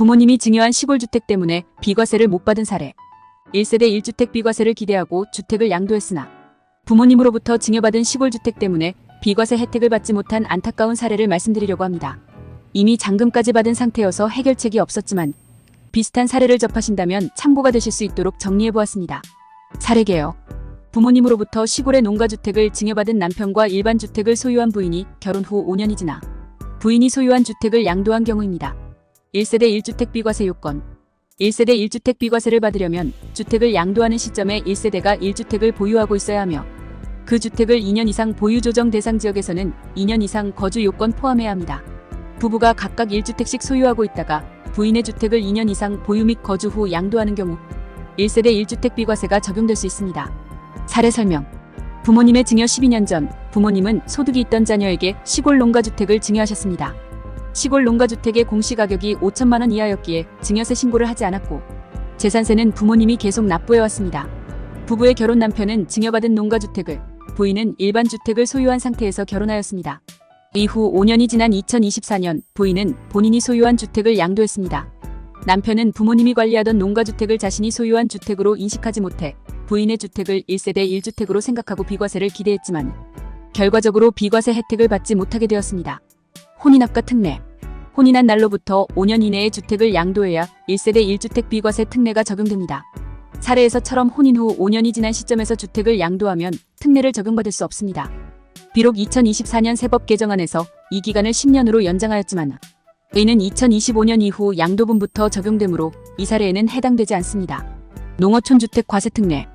부모님이 증여한 시골주택 때문에 비과세를 못 받은 사례. 1세대 1주택 비과세를 기대하고 주택을 양도했으나 부모님으로부터 증여받은 시골주택 때문에 비과세 혜택을 받지 못한 안타까운 사례를 말씀드리려고 합니다. 이미 잔금까지 받은 상태여서 해결책이 없었지만 비슷한 사례를 접하신다면 참고가 되실 수 있도록 정리해보았습니다. 사례게요. 부모님으로부터 시골의 농가주택을 증여받은 남편과 일반 주택을 소유한 부인이 결혼 후 5년이 지나 부인이 소유한 주택을 양도한 경우입니다. 1세대 1주택 비과세 요건 1세대 1주택 비과세를 받으려면 주택을 양도하는 시점에 1세대가 1주택을 보유하고 있어야 하며 그 주택을 2년 이상 보유 조정 대상 지역에서는 2년 이상 거주 요건 포함해야 합니다. 부부가 각각 1주택씩 소유하고 있다가 부인의 주택을 2년 이상 보유 및 거주 후 양도하는 경우 1세대 1주택 비과세가 적용될 수 있습니다. 사례 설명. 부모님의 증여 12년 전 부모님은 소득이 있던 자녀에게 시골 농가주택을 증여하셨습니다. 시골 농가주택의 공시가격이 5천만 원 이하였기에 증여세 신고를 하지 않았고 재산세는 부모님이 계속 납부해왔습니다. 부부의 결혼 남편은 증여받은 농가주택을 부인은 일반 주택을 소유한 상태에서 결혼하였습니다. 이후 5년이 지난 2024년 부인은 본인이 소유한 주택을 양도했습니다. 남편은 부모님이 관리하던 농가주택을 자신이 소유한 주택으로 인식하지 못해 부인의 주택을 1세대 1주택으로 생각하고 비과세를 기대했지만 결과적으로 비과세 혜택을 받지 못하게 되었습니다. 혼인합과 특례 혼인한 날로부터 5년 이내에 주택을 양도해야 1세대 1주택 비과세 특례가 적용됩니다. 사례에서처럼 혼인 후 5년이 지난 시점에서 주택을 양도하면 특례를 적용받을 수 없습니다. 비록 2024년 세법 개정안에서 이 기간을 10년으로 연장하였지만 이는 2025년 이후 양도분부터 적용되므로 이 사례에는 해당되지 않습니다. 농어촌 주택 과세 특례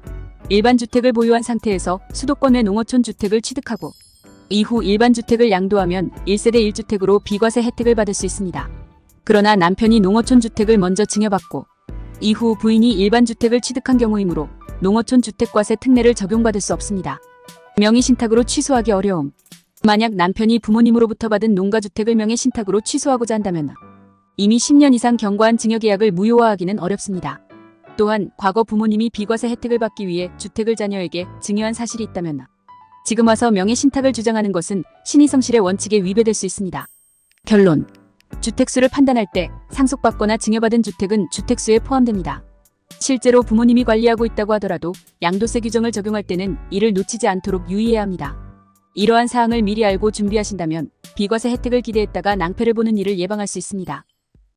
일반 주택을 보유한 상태에서 수도권 의 농어촌 주택을 취득하고 이후 일반 주택을 양도하면 1세대 1주택으로 비과세 혜택을 받을 수 있습니다. 그러나 남편이 농어촌 주택을 먼저 증여받고 이후 부인이 일반 주택을 취득한 경우이므로 농어촌 주택과세 특례를 적용받을 수 없습니다. 명의 신탁으로 취소하기 어려움. 만약 남편이 부모님으로부터 받은 농가주택을 명의 신탁으로 취소하고자 한다면 이미 10년 이상 경과한 증여계약을 무효화하기는 어렵습니다. 또한 과거 부모님이 비과세 혜택을 받기 위해 주택을 자녀에게 증여한 사실이 있다면 지금 와서 명의 신탁을 주장하는 것은 신의성실의 원칙에 위배될 수 있습니다. 결론. 주택수를 판단할 때 상속받거나 증여받은 주택은 주택수에 포함됩니다. 실제로 부모님이 관리하고 있다고 하더라도 양도세 규정을 적용할 때는 이를 놓치지 않도록 유의해야 합니다. 이러한 사항을 미리 알고 준비하신다면 비과세 혜택을 기대했다가 낭패를 보는 일을 예방할 수 있습니다.